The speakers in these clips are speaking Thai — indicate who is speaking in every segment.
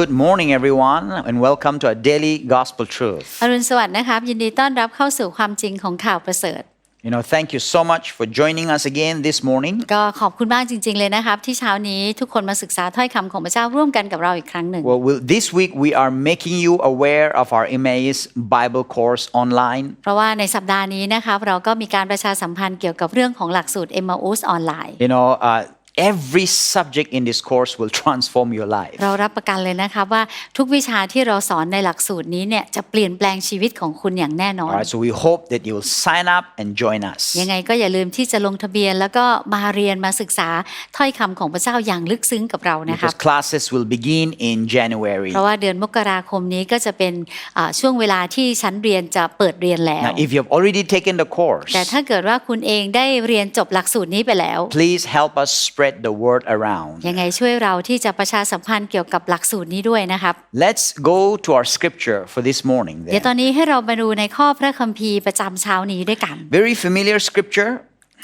Speaker 1: Good morning, everyone, and welcome to our daily gospel truth.
Speaker 2: อรุณสวัสดิ์นะครับ ยินดีต้อนรับเข้าสู่ความจริงของข่าวประเสริฐ
Speaker 1: You know, thank you so much for joining us again this morning.
Speaker 2: ก็ขอบคุณมากจริง ๆ เลยนะครับ ที่เช้านี้ทุกคนมาศึกษาถ้อยคำของพระเจ้าร่วมกันกับเราอีกครั้งหนึ่ง
Speaker 1: Well, we'll, this week we are making you aware of our Emmaus Bible course online.
Speaker 2: เพราะว่าในสัปดาห์นี้นะครับเราก็มีการประชาสัมพันธ์เกี่ยวกับเรื่องของหลักสูตร m อ u s ออนไลน์
Speaker 1: You know, uh, every subject in this course will transform your life.
Speaker 2: เรารับประกันเลยนะครับว่าทุกวิชาที่เราสอนในหลักสูตรนี้เนี่ยจะเปลี่ยนแปลงชีวิตของคุณอย่างแน่นอน
Speaker 1: All right, so we hope that you will sign up and join us.
Speaker 2: ยังไงก็อย่าลืมที่จะลงทะเบียนแล้วก็มาเรียนมาศึกษาถ้อยคำของพระเจ้าอย่างลึกซึ้งกับเรานะครับ
Speaker 1: Because classes will begin in January.
Speaker 2: เพราะว่าเดือนมกราคมนี้ก็จะเป็นอ่าช่วงเวลาที่ชั้นเรียนจะเปิดเรียนแล้ว
Speaker 1: Now, if you have already taken the course,
Speaker 2: แต่ถ้าเกิดว่าคุณเองได้เรียนจบหลักสูตรนี้ไปแล้ว
Speaker 1: please help us spread the word around.
Speaker 2: ยังไงช่วยเราที่จะประชาสัมพันธ์เกี่ยวกับหลักสูตรนี้ด้วยนะครับ
Speaker 1: Let's go to our scripture for this morning.
Speaker 2: เดี๋ยว
Speaker 1: Then.
Speaker 2: ตอนนี้ให้เรามาดูในข้อพระคัมภีร์ประจำเช้านี้ด้วยกัน
Speaker 1: Very familiar scripture,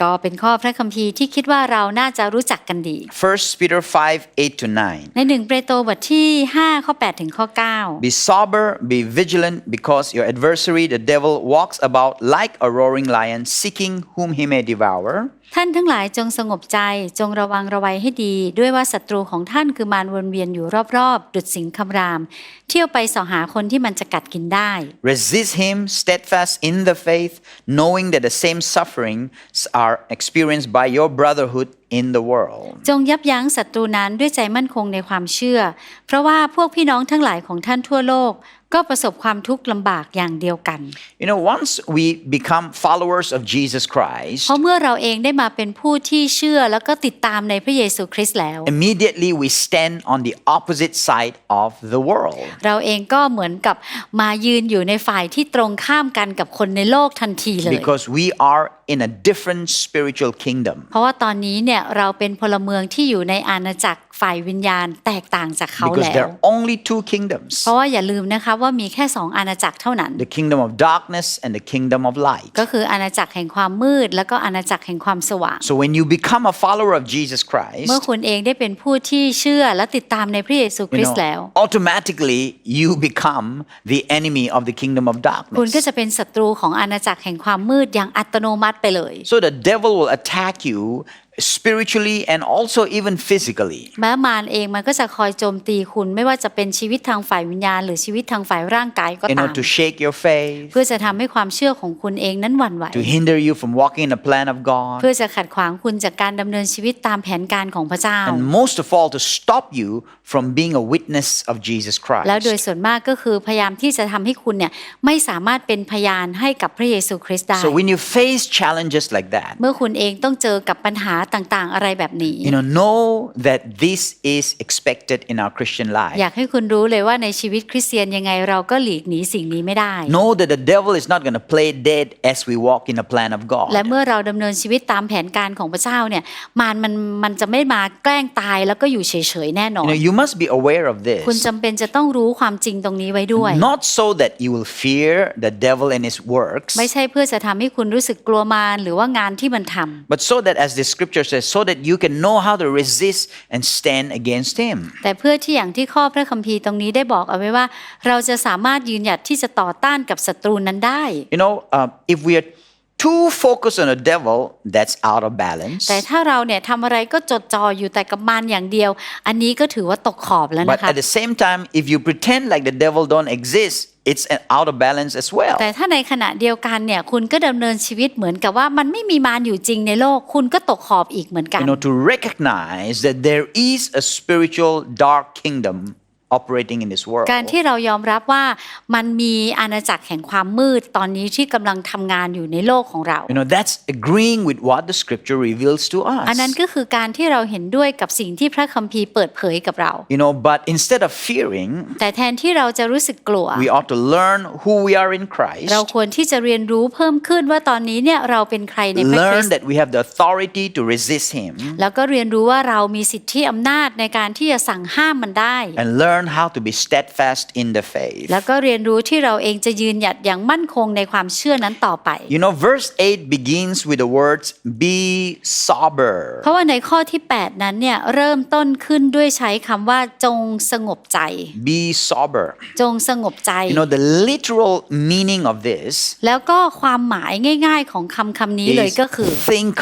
Speaker 2: ก็เป็นข้อพระคัมภีร์ที่คิดว่าเราน่าจะรู้จักกันดี
Speaker 1: 1 Peter 5 8 to 9.
Speaker 2: ในหนึ่งเปโตรบทที่5ข้อ8ถึงข้อ9
Speaker 1: Be sober, be vigilant, because your adversary, the devil, walks about like a roaring lion, seeking whom he may devour.
Speaker 2: ท่านทั้งหลายจงสงบใจจงระวังระวัยให้ดี ด้วยว่าศัตรูของท่านคือมารวนเวียนอยู่รอบๆ ดุดสิงคำราม เที่ยวไปสอหาคนที่มันจะกัดกินได้
Speaker 1: Resist him, steadfast in the faith, knowing that the same sufferings are experienced by your brotherhood in the world.
Speaker 2: จงยับยั้งศัตรูนั้นด้วยใจมั่นคงในความเชื่อ เพราะว่าพวกพี่น้องทั้งหลายของท่านทั่วโลก ก็ประสบความทุกข์ลำบากอย่างเดียวกัน
Speaker 1: You know, once we become followers of Jesus Christ,
Speaker 2: เพราะเมื่อเราเองได้มาเป็นผู้ที่เชื่อแล้วก็ติดตามในพระเยซูคริสต์แล้ว
Speaker 1: immediately we stand on the opposite side of the world.
Speaker 2: เราเองก็เหมือนกับมายืนอยู่ในฝ่ายที่ตรงข้ามกันกับคนในโลกทันทีเลย
Speaker 1: Because we are in a different spiritual kingdom.
Speaker 2: เพราะว่าตอนนี้เนี่ยเราเป็นพลเมืองที่อยู่ในอาณาจักรฝ่ายวิญญาณแตกต่างจากเขา
Speaker 1: Because
Speaker 2: แล้
Speaker 1: there
Speaker 2: ว
Speaker 1: are only two kingdoms
Speaker 2: เพราะว่าอย่าลืมนะคะว่ามีแค่สองอาณาจักรเท่านั้น
Speaker 1: the kingdom of darkness and the kingdom of light.
Speaker 2: ก็คืออาณาจักรแห่งความมืด แล้วก็อาณาจักรแห่งความสว่าง
Speaker 1: So when you become a follower of Jesus
Speaker 2: เมื่อ
Speaker 1: Christ,
Speaker 2: คุณเองได้เป็นผู้ที่เชื่อและติดตามในพระเยซูค
Speaker 1: you
Speaker 2: ริสต์แล้ว
Speaker 1: automatically you become the enemy of the kingdom of
Speaker 2: คุณก็
Speaker 1: darkness.
Speaker 2: จะเป็นศัตรูของอาณาจักรแห่งความมืดอย่างอัตโนมัติไปเลย
Speaker 1: So the devil will attack you spiritually and also even physically.
Speaker 2: แม้มารเองมันก็จะคอยโจมตีคุณไม่ว่าจะเป็นชีวิตทางฝ่ายวิญญาณ หรือชีวิตทางฝ่ายร่างกายก็
Speaker 1: You
Speaker 2: ตา
Speaker 1: know,
Speaker 2: ม
Speaker 1: to shake your faith,
Speaker 2: เพื่อจะทำให้ความเชื่อของคุณเองนั้นหวั่นไหว
Speaker 1: to hinder you from walking in the plan of God,
Speaker 2: เพื่อจะขัดขวางคุณจากการดำเนินชีวิตตามแผนการของพระเจ้า
Speaker 1: and most of all, to stop you from being a witness of Jesus
Speaker 2: แล้วโดย
Speaker 1: Christ.
Speaker 2: ส่วนมากก็คือพยายามที่จะทำให้คุณเนี่ยไม่สามารถเป็นพยานให้กับพระเยซูคริสต์ได้
Speaker 1: So when you face challenges like that,
Speaker 2: เมื่อคุณเองต้องเจอกับปัญหาต่างๆ อะไรแบบนี้
Speaker 1: you know, know that this is expected in our Christian
Speaker 2: อ
Speaker 1: life.
Speaker 2: ยากให้คุณรู้เลยว่าในชีวิตคริสเตียนยังไงเราก็หลีกหนีสิ่งนี้ไม่ได้
Speaker 1: Know that the devil is not going to play dead as we walk in the plan of
Speaker 2: และ
Speaker 1: God.
Speaker 2: เมื่อเราดำเนินชีวิตตามแผนการของพระเจ้าเนี่ยมารมันมันจะไม่มาแกล้งตายแล้วก็อยู่เฉยๆแน่นอ
Speaker 1: You
Speaker 2: น
Speaker 1: know, you must be aware of
Speaker 2: คุณ
Speaker 1: this.
Speaker 2: จำเป็นจะต้องรู้ความจริงตรงนี้ไว้ด้วย
Speaker 1: Not so that you will fear the devil and his works,
Speaker 2: ไม่ใช่เพื่อจะทำให้คุณรู้สึกกลัวมารหรือว่างานที่มันทำ
Speaker 1: but so that, as the scripture says, so that you can know how to resist and stand against him.
Speaker 2: แต่เพื่อที่อย่างที่ข้อพระคัมภีร์ตรงนี้ได้บอกเอาไว้ว่า เราจะสามารถยืนหยัดที่จะต่อต้านกับศัตรูนั้นได้
Speaker 1: You know, uh, if we are too focused on the devil, that's out of balance.
Speaker 2: แต่ถ้าเราเนี่ยทำอะไรก็จดจ่ออยู่แต่กับมารอย่างเดียว อันนี้ก็ถือว่าตกขอบแล้ว
Speaker 1: But
Speaker 2: นะคะ
Speaker 1: at the same time, if you pretend like the devil don't exist, it's an out of balance as well.
Speaker 2: แต่ถ้าในขณะเดียวกันเนี่ยคุณก็ดำเนินชีวิตเหมือนกับว่ามันไม่มีมารอยู่จริงในโลกคุณก็ตกขอบอีกเหมือนกัน
Speaker 1: You know, to recognize that there is a spiritual dark kingdom operating in this world.
Speaker 2: การที่เรายอมรับว่ามันมีอาณาจักรแห่งความมืดตอนนี้ที่กำลังทำงานอยู่ในโลกของเรา
Speaker 1: You know, that's agreeing with what the scripture reveals to
Speaker 2: อันนั้น
Speaker 1: us.
Speaker 2: ก็คือการที่เราเห็นด้วยกับสิ่งที่พระคัมภีร์เปิดเผยกับเรา
Speaker 1: You know, but instead of fearing,
Speaker 2: แต่แทนที่เราจะรู้สึกกลัว
Speaker 1: we ought to learn who we are in
Speaker 2: เรา
Speaker 1: Christ,
Speaker 2: ควรที่จะเรียนรู้เพิ่มขึ้นว่าตอนนี้เนี่ยเราเป็นใครในพระคริ
Speaker 1: learn
Speaker 2: สต์
Speaker 1: that we have the authority to resist him,
Speaker 2: แล้วก็เรียนรู้ว่าเรามีสิทธิอำนาจในการที่จะสั่งห้ามมันได้
Speaker 1: and learn learn how to be steadfast in the faith.
Speaker 2: แล้วก็เรียนรู้ที่เราเองจะยืนหยัดอย่างมั่นคงในความเชื่อนั้นต่อไป
Speaker 1: You know, verse 8 begins with the words, be sober.
Speaker 2: เพราะว่าในข้อที่ 8 นั้นเนี่ยเริ่มต้นขึ้นด้วยใช้คำว่าจงสงบใจ
Speaker 1: Be sober.
Speaker 2: จงสงบใจ
Speaker 1: You know, the literal meaning of this
Speaker 2: แล้วก็ความหมายง่ายๆของคำคำนี้เลย
Speaker 1: is
Speaker 2: ก็คือ
Speaker 1: think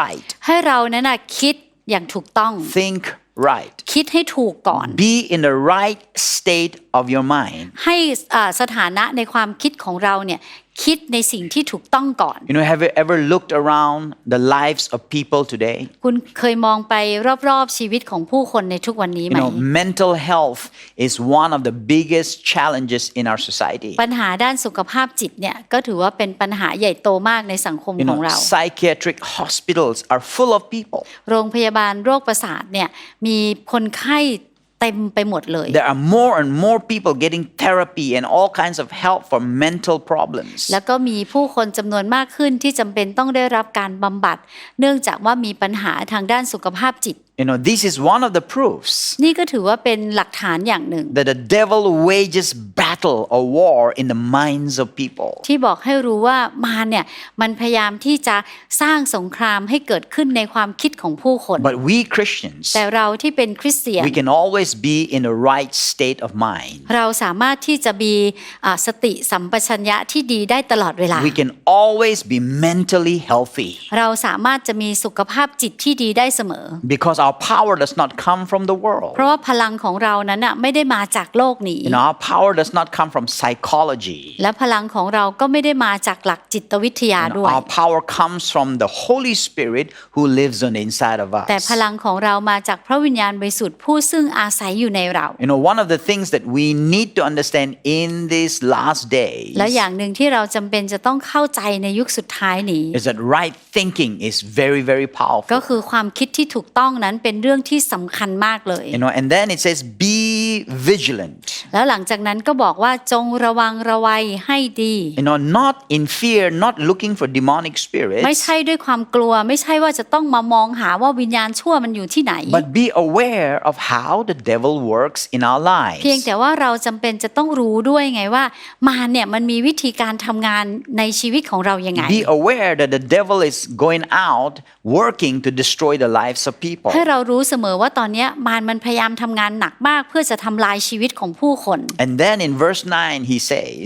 Speaker 1: right.
Speaker 2: ให้เรานั้นนะคิดอย่างถูกต้อง
Speaker 1: Think right.
Speaker 2: คิดให้ถูกก่อน
Speaker 1: Be in the right state of your mind.
Speaker 2: ให้อ่าสถานะในความคิดของเราเนี่ยคิดในสิ่งที่ถูกต้องก่อน
Speaker 1: You know, have you ever looked around the lives of people today?
Speaker 2: คุณเคยมองไปรอบๆชีวิตของผู้คนในทุกวันนี้
Speaker 1: You
Speaker 2: ไหม
Speaker 1: know, mental health is one of the biggest challenges in our society.
Speaker 2: ปัญหาด้านสุขภาพจิตเนี่ยก็ถือว่าเป็นปัญหาใหญ่โตมากในสังคม
Speaker 1: You
Speaker 2: ของ
Speaker 1: know,
Speaker 2: เรา
Speaker 1: psychiatric hospitals are full of people.
Speaker 2: โรงพยาบาลโรคประสาทเนี่ยมีคนไข้ เต็มไปหมดเลย
Speaker 1: There are more and more people getting therapy and all kinds of help for mental problems.
Speaker 2: แล้วก็มีผู้คนจำนวนมากขึ้นที่จำเป็นต้องได้รับการบำบัด เนื่องจากว่ามีปัญหาทางด้านสุขภาพจิต
Speaker 1: You know, this is one of the proofs
Speaker 2: นี่ก็ถือว่าเป็นหลักฐานอย่างหนึ่ง
Speaker 1: that the devil wages battle or war in the minds of people.
Speaker 2: ที่บอกให้รู้ว่ามารเนี่ยมันพยายามที่จะสร้างสงครามให้เกิดขึ้นในความคิดของผู้คน
Speaker 1: But we Christians,
Speaker 2: แต่เราที่เป็นคริสเตียน
Speaker 1: we can always be in the right state of mind.
Speaker 2: เราสามารถที่จะมีอ่าสติสัมปชัญญะที่ดีได้ตลอดเวลา
Speaker 1: We can always be mentally healthy
Speaker 2: เราสามารถจะมีสุขภาพจิตที่ดีได้เสมอ
Speaker 1: because our power does not come from the world.
Speaker 2: เพราะว่าพลังของเรานั้นน่ะไม่ได้มาจากโลกนี้
Speaker 1: You know, our power does not come from psychology.
Speaker 2: และพลังของเราก็ไม่ได้มาจากหลักจิตวิทยา
Speaker 1: You know,
Speaker 2: ด้วย
Speaker 1: our power comes from the Holy Spirit who lives on the inside of
Speaker 2: แต่
Speaker 1: us.
Speaker 2: พลังของเรามาจากพระวิญญาณบริสุทธิ์ผู้ซึ่งอาศัยอยู่ในเรา
Speaker 1: You know, one of the things that we need to understand in these last days
Speaker 2: และอย่างหนึ่งที่เราจำเป็นจะต้องเข้าใจในยุคสุดท้ายนี้
Speaker 1: is that right thinking is very, very
Speaker 2: ก็
Speaker 1: powerful.
Speaker 2: คือความคิดที่ถูกต้องนั้นเป็นเรื่องที่สำคัญมากเลย
Speaker 1: You know, and then it says, be vigilant.
Speaker 2: แล้วหลังจากนั้นก็บอกว่าจงระวังระวัยให้ดี
Speaker 1: You know, not in fear, not looking for demonic
Speaker 2: ไม่
Speaker 1: spirits,
Speaker 2: ใช่ด้วยความกลัวไม่ใช่ว่าจะต้องมามองหาว่าวิญญาณชั่วมันอยู่ที่ไหน
Speaker 1: but be aware of how the devil works in our
Speaker 2: เพียง
Speaker 1: lives.
Speaker 2: แต่ว่าเราจำเป็นจะต้องรู้ด้วยไงว่า มารเนี่ยมันมีวิธีการทำงานในชีวิตของเรายังไง
Speaker 1: Be aware that the devil is going out working to destroy the lives of people.
Speaker 2: ให้เรารู้เสมอว่าตอนเนี้ยมารมันพยายามทำงานหนักมากเพื่อจะทำลายชีวิตของผู้คน
Speaker 1: And then in verse 9, he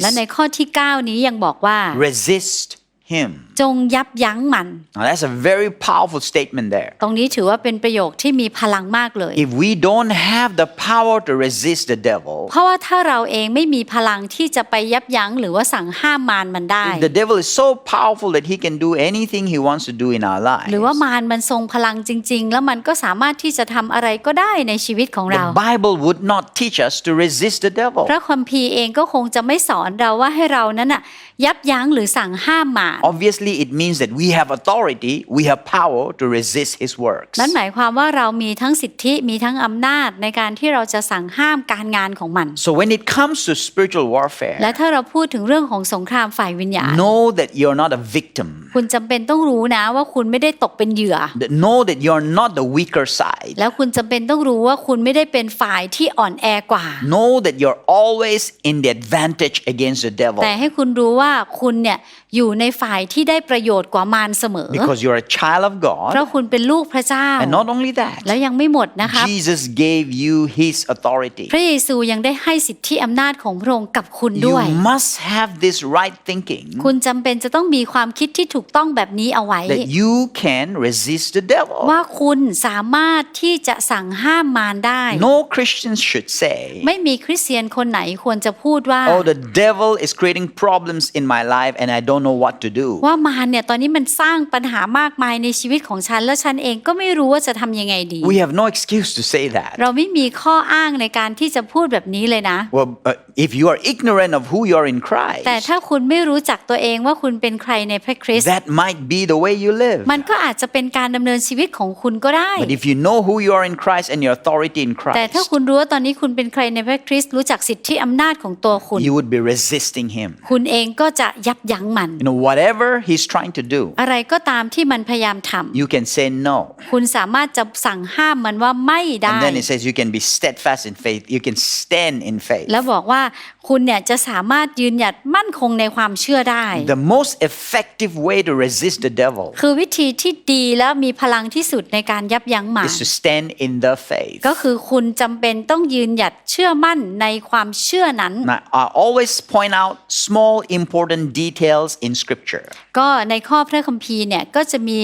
Speaker 2: และใน
Speaker 1: says,
Speaker 2: ข้อที่ 9 นี้ยังบอกว่า
Speaker 1: resist him.
Speaker 2: จงยับยั้งมัน
Speaker 1: Now, that's a very powerful statement there.
Speaker 2: ตรงนี้ถือว่าเป็นประโยคที่มีพลังมากเลย
Speaker 1: If we don't have the power to resist the devil,
Speaker 2: เพราะว่าถ้าเราเองไม่มีพลังที่จะไปยับยั้งหรือว่าสั่งห้ามมารมันได้
Speaker 1: if the devil is so powerful that he can do anything he wants to do in our
Speaker 2: หรือว่า
Speaker 1: lives,
Speaker 2: มารมันทรงพลังจริง ๆ แล้วมันก็สามารถที่จะทำอะไรก็ได้ในชีวิตของเรา
Speaker 1: the Bible would not teach us to resist the devil.
Speaker 2: พระคัมภีร์เองก็คงจะไม่สอนเราว่าให้เรานั้นน่ะยับยั้งหรือสั่งห้ามมาร
Speaker 1: Obviously, it means that we have authority, we have power to resist his works.
Speaker 2: นั่นหมายความว่าเรามีทั้งสิทธิมีทั้งอำนาจในการที่เราจะสั่งห้ามการงานของมัน
Speaker 1: So, when it comes to spiritual
Speaker 2: และ
Speaker 1: warfare,
Speaker 2: ถ้าเราพูดถึงเรื่องของสงครามฝ่ายวิญญาณ
Speaker 1: know that you're not a victim.
Speaker 2: คุณจำเป็นต้องรู้นะว่าคุณไม่ได้ตกเป็นเหยื่อ
Speaker 1: That- Know that you're not the weaker side.
Speaker 2: แล้วคุณจำเป็นต้องรู้ว่าคุณไม่ได้เป็นฝ่ายที่อ่อนแอกว่า
Speaker 1: Know that you're always in the advantage against the devil
Speaker 2: แต่ให้คุณรู้ว่าคุณเนี่ย อยู่ในฝ่ายที่ได้ประโยชน์กว่ามารเสมอ
Speaker 1: because you're a child of
Speaker 2: เพราะ
Speaker 1: God.
Speaker 2: คุณเป็นลูกพระเจ้า
Speaker 1: And not only that,
Speaker 2: แล้วยังไม่หมดนะคะ
Speaker 1: Jesus gave you his authority.
Speaker 2: พระเยซูยังได้ให้สิทธิอำนาจของพระองค์กับคุณด้วย
Speaker 1: You must have this right thinking
Speaker 2: คุณจำเป็นจะต้องมีความคิดที่ถูกต้องแบบนี้เอาไว้
Speaker 1: that you can resist the devil.
Speaker 2: ว่าคุณสามารถที่จะสั่งห้ามมารได้
Speaker 1: No Christians should say,
Speaker 2: ไม่มีคริสเตียนคนไหนควรจะพูดว่า
Speaker 1: Oh, the devil is creating problems in my life and I don't know what to do.
Speaker 2: ว่ามารเนี่ยตอนนี้มันสร้างปัญหามากมายในชีวิตของฉัน และฉันเองก็ไม่รู้ว่าจะทำยังไงดี
Speaker 1: We have no excuse to say that.
Speaker 2: เราไม่มีข้ออ้างในการที่จะพูดแบบนี้เลยนะ
Speaker 1: Well, uh, if you are ignorant of who you are in Christ,
Speaker 2: แต่ถ้าคุณไม่รู้จักตัวเองว่าคุณเป็นใครในพระคริสต์
Speaker 1: that might be the way you live.
Speaker 2: มันก็อาจจะเป็นการดำเนินชีวิตของคุณก็ได้
Speaker 1: But if you know who you are in Christ and your authority in
Speaker 2: แต่ถ้า
Speaker 1: Christ,
Speaker 2: คุณรู้ว่าตอนนี้คุณเป็นใครในพระคริสต์รู้จักสิทธิอำนาจของตัวคุณ
Speaker 1: you would be resisting Him.
Speaker 2: คุณเองก็จะยับยั้งมัน
Speaker 1: You know, whatever He's trying to do,
Speaker 2: อะไรก็ตามที่มันพยายามทำ
Speaker 1: you can say no.
Speaker 2: คุณสามารถจะสั่งห้ามมันว่าไม่ได้
Speaker 1: And then it says you can be steadfast in faith, you can stand in faith.
Speaker 2: แล้วบอกว่าคุณเนี่ยจะสามารถยืนหยัดมั่นคงในความเชื่อได้
Speaker 1: The most effective way to resist the devil
Speaker 2: คือวิธีที่ดีและมีพลังที่สุดในการยับยั้งมาร
Speaker 1: is to stand in the faith.
Speaker 2: ก็คือคุณจำเป็นต้องยืนหยัดเชื่อมั่นในความเชื่อนั้น
Speaker 1: Now, I always point out small important details in scripture.
Speaker 2: ก็ในข้อพระคัมภีร์เนี่ยก็จะมี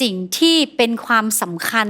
Speaker 2: สิ่งที่เป็นความสำคัญ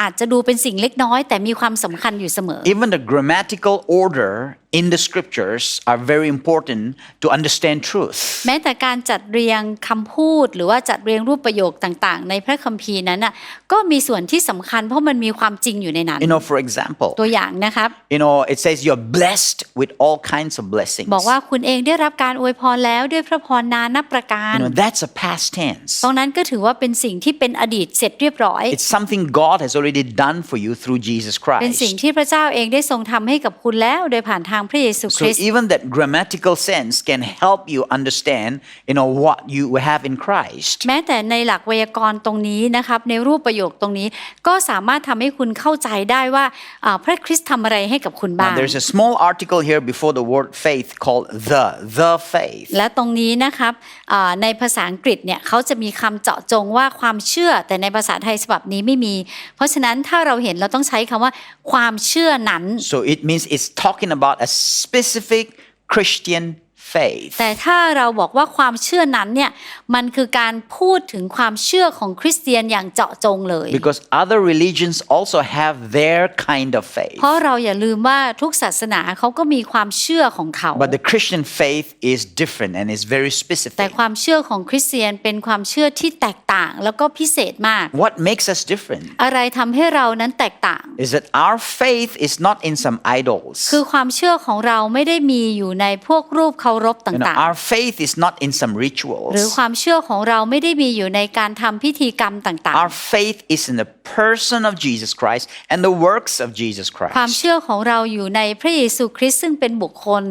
Speaker 2: อาจจะดูเป็นสิ่งเล็กน้อย แต่มีความสำคัญอยู่เสมอ
Speaker 1: Even the grammatical order in the scriptures are very important to understand truth.
Speaker 2: แม้แต่การจัดเรียงคำพูด หรือว่าจัดเรียงรูปประโยคต่างๆ ในพระคัมภีร์นั้นน่ะก็มีส่วนที่สำคัญเพราะมันมีความจริงอยู่ในนั้น
Speaker 1: You know, for example,
Speaker 2: ตัวอย่างนะครับ
Speaker 1: you know, it says you're blessed with all kinds of blessings.
Speaker 2: บอกว่าคุณเองได้รับการอวยพรแล้วด้วยพระพรนานับประการ
Speaker 1: You know, that's a past tense.
Speaker 2: ตรงนั้นก็ถือว่าเป็นสิ่งที่เป็นอดีตเสร็จรียบร้อย
Speaker 1: It's something God has already done for you through Jesus
Speaker 2: เป็นสิ่ง
Speaker 1: Christ.
Speaker 2: ที่พระเจ้าเองได้ทรงทำให้กับคุณแล้วโดยผ่านทางพระเยซูค
Speaker 1: So
Speaker 2: ริสต์
Speaker 1: even that grammatical sense can help you understand, you know, what you have in Christ.
Speaker 2: แม้แต่ในหลักไวยากรณ์ตรงนี้นะครับในรูปประโยคตรงนี้ก็สามารถทำให้คุณเข้าใจได้ว่าอ่าพระคริสต์ทำอะไรให้กับคุณบ้าง
Speaker 1: Now, there's a small article here before the word faith called the, the faith.
Speaker 2: และตรงนี้นะครับอ่าในภาษาอังกฤษเนี่ยเขาจะมีคำเจาะจงว่าความเชื่อแต่ในภาษาไทยฉบับนี้ไม่มี เพราะฉะนั้นถ้าเราเห็นเราต้องใช้คำว่าความเชื่อนั้น
Speaker 1: So it means it's talking about a specific Christian faith.
Speaker 2: แต่ถ้าเราบอกว่าความเชื่อนั้นเนี่ยมันคือการพูดถึงความเชื่อของคริสเตียนอย่างเจาะจงเลย
Speaker 1: Because other religions also have their kind of faith.
Speaker 2: เพราะเราอย่าลืมว่าทุกศาสนาเขาก็มีความเชื่อของเขา
Speaker 1: But the Christian faith is different and is very
Speaker 2: แต่
Speaker 1: specific.
Speaker 2: ความเชื่อของคริสเตียนเป็นความเชื่อที่แตกต่างแล้วก็พิเศษมาก
Speaker 1: What makes us different
Speaker 2: อะไรทำให้เรานั้นแตกต่าง
Speaker 1: is that our faith is not in some idols.
Speaker 2: คือความเชื่อของเราไม่ได้มีอยู่ในพวกรูปเคารพ
Speaker 1: You know,
Speaker 2: ต่าง
Speaker 1: our faith is not in some
Speaker 2: ๆหรือ
Speaker 1: rituals.
Speaker 2: ความเชื่อของเราไม่ได้มีอยู่ในการทำพิธีกรรมต่าง
Speaker 1: Our faith is in the person of Jesus Christ and the works of Jesus
Speaker 2: ๆความ
Speaker 1: Christ.
Speaker 2: เชื่อของเราอยู่ในพระเยซูคริสต์ซึ่งเป็นบุคคล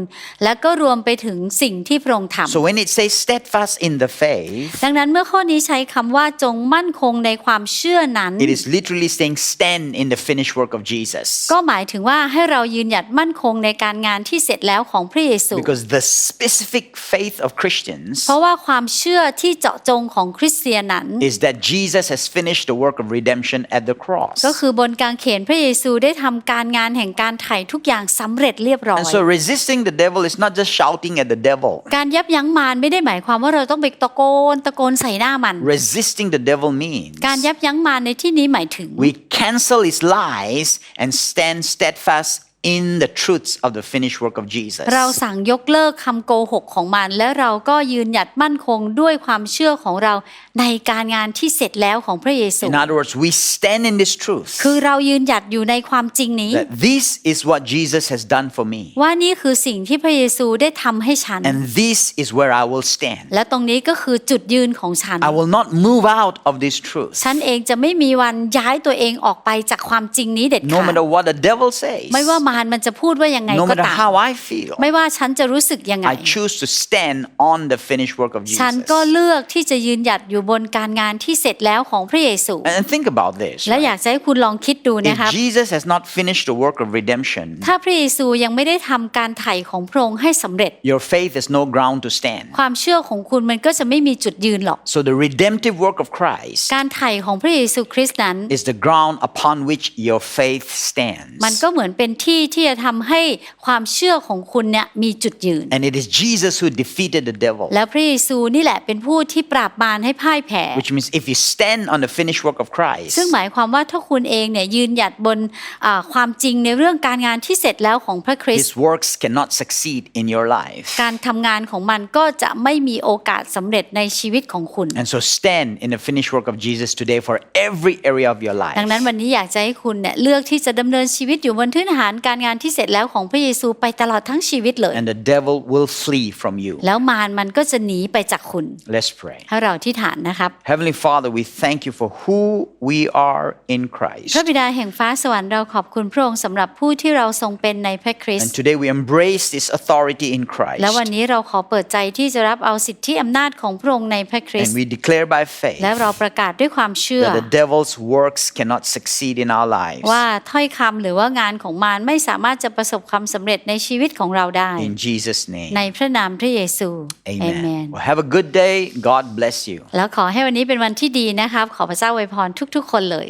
Speaker 2: และก็รวมไปถึงสิ่งที่พระองค์ท
Speaker 1: So when it says steadfast in the faith, ำ
Speaker 2: ดังนั้นเมื่อข้อนี้ใช้คำว่าจงมั่นคงในความเชื่อนั้น
Speaker 1: it is literally saying stand in the finished work of Jesus.
Speaker 2: ก็หมายถึงว่าให้เรายืนหยัดมั่นคงในการงานที่เสร็จแล้วของพระเยซู
Speaker 1: Because the specific faith of Christians
Speaker 2: เพราะว่าความเชื่อที่เจาะจงของคริสเตียนนั้น
Speaker 1: is that Jesus has finished the work of redemption at the cross.
Speaker 2: ก็คือบนกางเขนพระเยซูได้ทำการงานแห่งการไถ่ทุกอย่างสำเร็จเรียบร้อย
Speaker 1: And so resisting the devil is not just shouting at the devil.
Speaker 2: การยับยั้งมารไม่ได้หมายความว่าเราต้องไปตะโกนตะโกนใส่หน้ามัน
Speaker 1: Resisting the devil means
Speaker 2: การยับยั้งมารในที่นี้หมายถึง
Speaker 1: we cancel his lies and stand steadfast in the truths of the finished work of Jesus.
Speaker 2: เราสั่งยกเลิกคำโกหกของมัน และเราก็ยืนหยัดมั่นคงด้วยความเชื่อของเราในการงานที่เสร็จแล้วของพระเยซู
Speaker 1: In other words, we stand in this truth
Speaker 2: คือเรายืนหยัดอยู่ในความจริงนี้
Speaker 1: that this is what Jesus has done for me,
Speaker 2: ว่านี่คือสิ่งที่พระเยซูได้ทำให้ฉัน
Speaker 1: and this is where I will stand.
Speaker 2: และตรงนี้ก็คือจุดยืนของฉัน
Speaker 1: I will not move out of this truth,
Speaker 2: ฉันเองจะไม่มีวันย้ายตัวเองออกไปจากความจริงนี้เด็ด
Speaker 1: no
Speaker 2: ขาด
Speaker 1: matter what the devil says,
Speaker 2: ไม่ว่ามารมันจะพูดว่ายังไง
Speaker 1: no
Speaker 2: ก็
Speaker 1: matter
Speaker 2: ตาม
Speaker 1: how I feel.
Speaker 2: ไม่ว่าฉันจะรู้สึกยังไง
Speaker 1: I choose to stand on the finished work of
Speaker 2: ฉัน
Speaker 1: Jesus.
Speaker 2: ก็เลือกที่จะยืนหยัดอยู่บนการงานที่เสร็จแล้วของพระเยซู
Speaker 1: And think about this.
Speaker 2: และอยากจะให้คุณลองคิดดูนะครับ
Speaker 1: If Jesus has not finished the work of redemption,
Speaker 2: ถ้าพระเยซูยังไม่ได้ทำการไถ่ของพระองค์ให้สำเร็จ
Speaker 1: your faith has no ground to stand.
Speaker 2: ความเชื่อของคุณมันก็จะไม่มีจุดยืนหรอก
Speaker 1: So the redemptive work of Christ
Speaker 2: การไถ่ของพระเยซูคริสต์นั้น
Speaker 1: is the ground upon which your faith stands.
Speaker 2: มันก็เหมือนเป็นที่ที่จะทำให้ความเชื่อของคุณเนี่ยมีจุดยืน
Speaker 1: And it is Jesus who defeated the devil.
Speaker 2: แล้วพระเยซูนี่แหละเป็นผู้ที่ปราบมารให้พ่ายแพ้
Speaker 1: Which means if you stand on the finished work of Christ,
Speaker 2: ซึ่งหมายความว่าถ้าคุณเองเนี่ยยืนหยัดบนอ่าความจริงในเรื่องการงานที่เสร็จแล้วของพระคริสต์
Speaker 1: his works cannot succeed in your life.
Speaker 2: การทำงานของมันก็จะไม่มีโอกาสสำเร็จในชีวิตของคุณ
Speaker 1: And so stand in the finished work of Jesus today for every area of your life.
Speaker 2: ดังนั้นวันนี้อยากจะให้คุณเนี่ยเลือกที่จะดำเนินชีวิตอยู่บนพื้นฐานการงานที่เสร็จแล้วของพระเยซูไปตลอดทั้งชีวิตเลย
Speaker 1: and the devil will flee from you.
Speaker 2: แล้วมารมันก็จะหนีไปจากคุณ
Speaker 1: Let's pray.
Speaker 2: ให้เราที่ฐานนะครับ
Speaker 1: Heavenly Father, we thank you for who we are in
Speaker 2: พ
Speaker 1: Christ.
Speaker 2: ระบิดาแห่งฟ้าสวรรค์เราขอบคุณพระองค์สำหรับผู้ที่เราทรงเป็นในพระคริส
Speaker 1: And
Speaker 2: ต์
Speaker 1: today we embrace this authority in Christ.
Speaker 2: และวันนี้เราขอเปิดใจที่จะรับเอาสิทธิอำนาจของพระองค์ในพระคริส
Speaker 1: And
Speaker 2: ต์
Speaker 1: we declare by faith
Speaker 2: และเราประกาศด้วยความเชื่อ
Speaker 1: that the devil's works cannot succeed in our lives.
Speaker 2: ว่าถ้อยคำหรือว่างานของมารไม่สามารถจะประสบความสำเร็จในชีวิตของเราได้
Speaker 1: In Jesus' name.
Speaker 2: ในพระนามพระเยซู
Speaker 1: Amen. Well, have a good day. God bless you.
Speaker 2: แล้วขอให้วันนี้เป็นวันที่ดีนะครับ ขอพระเจ้าอวยพรทุกๆ คนเลย